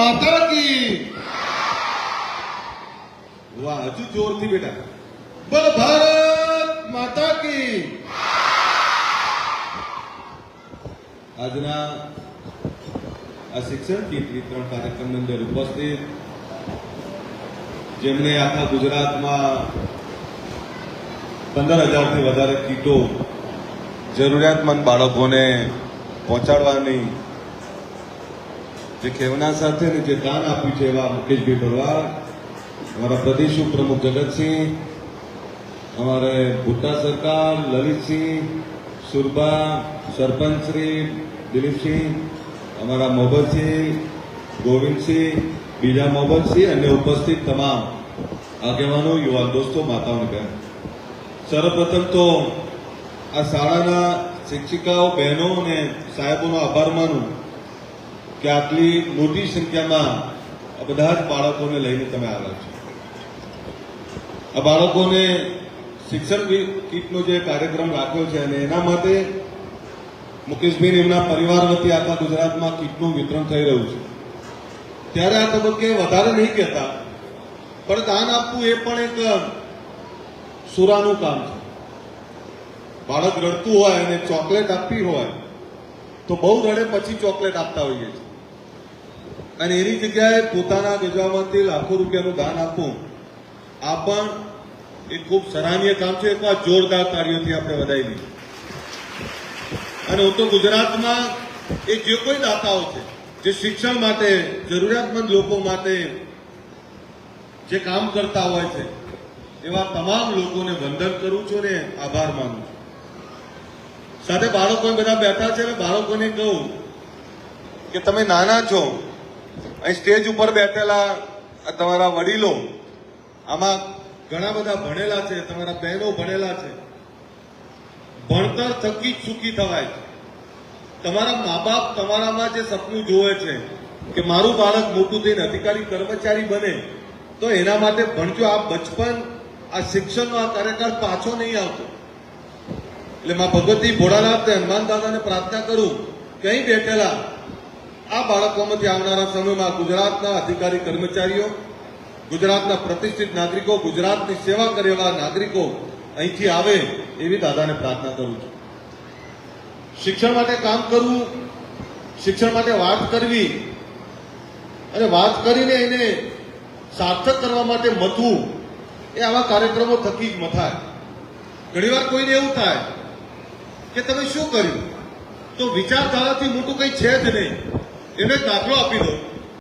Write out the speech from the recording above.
માતા કી. વાહ, હજુ જોરથી બેટા. બોલ ભારત માતા કી. આજના આ શિક્ષણ કીટ વિતરણ કાર્યક્રમની અંદર ઉપસ્થિત જેમણે આખા ગુજરાતમાં પંદર હજારથી વધારે કીટો જરૂરિયાતમંદ બાળકોને પહોંચાડવાની જે ખેવના સાથે જે દાન આપ્યું છે એવા મુકેશભાઈ ભરવાડ, અમારા પ્રદેશ પ્રમુખ જગતસિંહ, અમારે ભૂટા સરકાર લલિતસિંહ, સુરભા સરપંચ શ્રી દિલીપસિંહ, અમારા મોહબ્બતસિંહ ગોવિંદસિંહ, બીજા મોહબતસિંહ અને ઉપસ્થિત તમામ આગેવાનો, યુવાન દોસ્તો, માતાઓને બહેન. સર્વપ્રથમ તો આ શાળાના શિક્ષિકાઓ, બહેનો અને સાહેબોનો આભાર માનું. કે આટલી મોટી સંખ્યામાં બધા જ બાળકોને લઈને તમે આવ્યા છો. આ બાળકોને શિક્ષણ કીટનો જે કાર્યક્રમ રાખ્યો છે અને એના માટે મુકેશભાઈ એમના પરિવાર વતી આખા ગુજરાતમાં કીટનું વિતરણ થઈ રહ્યું છે. ત્યારે આ તબક્કે વધારે નહીં કહેતા, પણ દાન આપવું એ પણ એક સુરાનું કામ છે. બાળક રડતું હોય અને ચોકલેટ આપવી હોય, તો બહુ રડે પછી ચોકલેટ આપતા હોઈએ છીએ. અને એની જગ્યાએ પોતાના ગજવામાંથી લાખો રૂપિયાનું દાન આપવું, આ પણ એ ખૂબ સરાહનીય કામ છે. એક જોરદાર કાર્યોથી આપણે વધાવી દઈએ અને હું તો ગુજરાતમાં એ જે કોઈ દાતાઓ છે, જે શિક્ષણ માટે, જરૂરિયાતમંદ લોકો માટે જે કામ કરતા હોય છે, એવા તમામ લોકોને વંદન કરું છું ને આભાર માનું છું. સાથે બાળકો બધા બેઠા છે બાળકોને કહું કે તમે નાના છો અહીં સ્ટેજ ઉપર બેઠેલા તમારા વડીલો, આમાં ઘણા બધા ભણેલા છે, તમારા બહેનો ભણેલા છે. ભણતર થકી જ સુખી થવાય તમારા મા બાપ તમારામાં જે સપનું જોવે છે કે મારું બાળક મોટું થઈને અધિકારી કર્મચારી બને, તો એના માટે ભણજો. આ બચપન, આ શિક્ષણનો આ કાર્યકાળ પાછો નહીં આવતો. એટલે મા ભગવતી ભોળાનાથ હનુમાન દાદાને પ્રાર્થના કરું કઈ બેઠેલા આ બાળકોમાંથી આવનારા સમયમાં ગુજરાતના અધિકારી કર્મચારીઓ, ગુજરાતના પ્રતિષ્ઠિત નાગરિકો, ગુજરાતની સેવા કરેલા નાગરિકો અહીંથી આવે એવી દાદાને પ્રાર્થના કરું છું. શિક્ષણ માટે કામ કરવું, શિક્ષણ માટે વાત કરવી અને વાત કરીને એને સાર્થક કરવા માટે મથવું એ આવા કાર્યક્રમો થકી જ મથાય. ઘણીવાર કોઈને એવું થાય કે તમે શું કર્યું? તો વિચારધારાથી મોટું કંઈ છે જ નહીં. એને એક દાખલો આપી દો